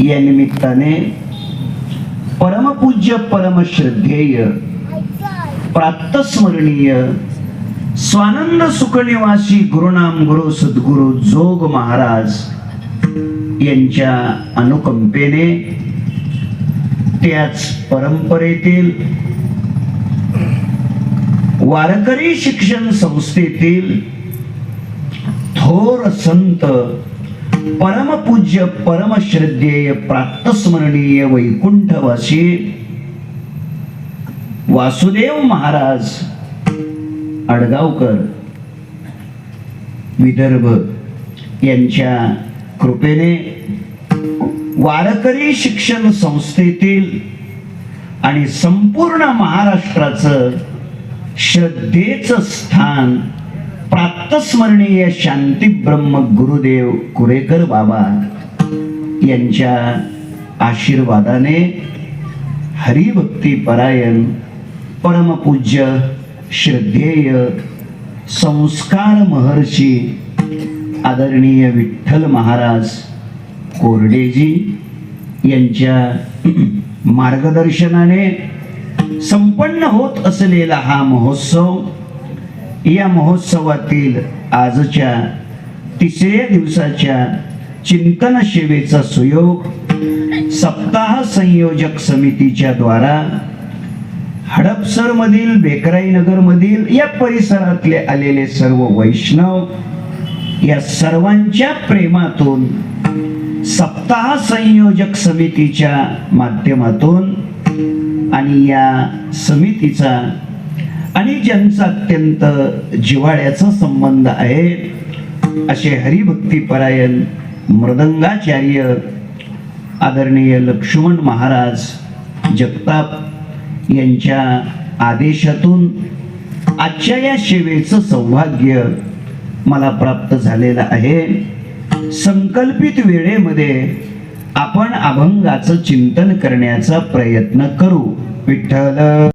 या निमित्ताने परमपूज्य परमश्रद्धेय प्रातस्मरणीय स्वानंद सुखनिवासी गुरुनाम गुरु सद्गुरु जोग महाराज यांच्या अनुकंपेने त्याच परंपरेतील वारकरी शिक्षण संस्थेतील थोर संत परमपूज्य परमश्रद्धेय प्रातस्मरणीय वैकुंठवासी वासुदेव महाराज आडगावकर विदर्भ यांच्या कृपेने वारकरी शिक्षण संस्थेतील आणि संपूर्ण महाराष्ट्राचं श्रद्धेचं स्थान प्रातस्मरणीय शांतीब्रह्म गुरुदेव कुरेकर बाबा यांच्या आशीर्वादाने हरिभक्ती परायण परमपूज्य श्रद्धेय संस्कार महर्षी आदरणीय विठ्ठल महाराज कोरडेजी यांच्या मार्गदर्शनाने संपन्न होत असलेला हा महोत्सव या महोत्सवातील आजच्या तिसऱ्या दिवसाच्या चिंतन सेवेचा सुयोग सप्ताह संयोजक समितीच्या द्वारा हडपसर मधील बेकराई नगर मधील या परिसरातले आलेले सर्व वैष्णव या सर्वांच्या प्रेमातून सप्ताह संयोजक समितीच्या माध्यमातून आणि या समितीचा आणि ज्यांचा अत्यंत जिव्हाळ्याचा संबंध आहे असे हरिभक्तीपरायण मृदंगाचार्य आदरणीय लक्ष्मण महाराज जगताप यांच्या आदेशातून आजच्या या सेवेचं सौभाग्य मला प्राप्त झालेलं आहे. संकल्पित वेळेमध्ये आपण अभंगाचं चिंतन करण्याचा प्रयत्न करू विठ्ठल!